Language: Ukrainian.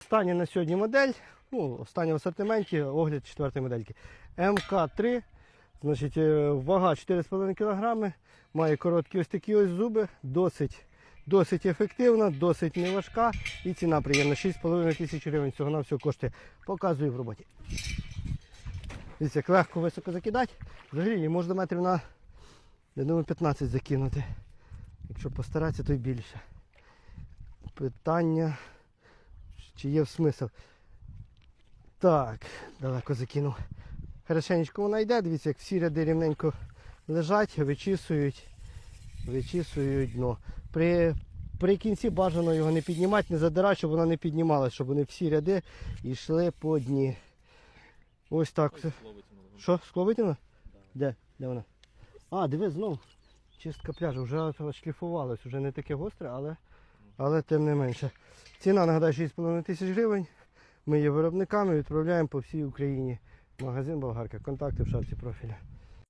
Остання на сьогодні модель, ну, остання в асортименті, огляд четвертої модельки. МК3, значить, е, вага 4,5 кг, має короткі ось такі ось зуби, досить, досить ефективна, досить неважка і ціна приємна. 6,5 тисяч гривень цього на все коштує. Показую в роботі. Дивіться, як легко високо закидати. Взагалі її можна метрів на я думаю, 15 закинути. Якщо постаратися, то й більше. Питання, чи є смисл. Так, далеко закинув. Хорошенечко вона йде, дивіться, як всі ряди рівненько лежать, вичісують, вичісують дно. При, при кінці бажано його не піднімати, не задирати, щоб вона не піднімалася, щоб вони всі ряди йшли по дні. Ось так. все. Що, скло витягнуло? Де? Де вона? А, диви знов. Чистка пляжу, вже шліфувалось, вже не таке гостре, але, але тим не менше. Ціна, нагадаю, 6,5 тисяч гривень. Ми є виробниками, відправляємо по всій Україні. Магазин Болгарка. Контакти в шапці профіля.